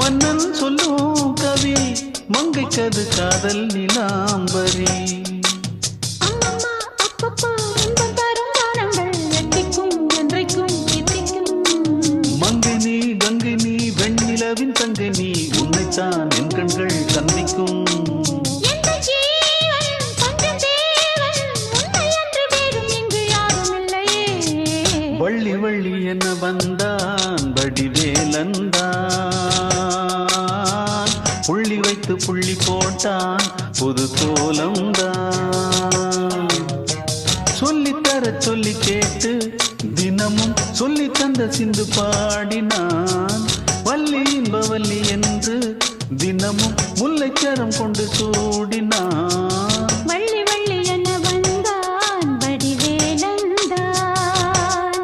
கண்ணன் சொல்லும் கவி மங்கைக்கது காதல் நிலாம்பரி. அம்மம்மா அப்பப்பா இன்பம் தரும் காலங்கள் எட்டிக்கும் என்றைக்கும் எட்டிக்கும் மங்கை நீ கங்கை நீ வெண்ணிலவின் தங்கை நீ உன்னைத்தான் என் கண்கள் சந்திக்கும் எந்த ஜீவன் கொஞ்சம் தேவன் உன்னை புள்ளி வைத்து புள்ளி போட்டான். புது கோலம்தான் சொல்லித்தர சொல்லி கேட்டு தினமும் சொல்லி தந்த சிந்து பாடினான். வள்ளி இன்பவல்லி என்று தினமும் முல்லைச்சரம் கொண்டு சூடினான்.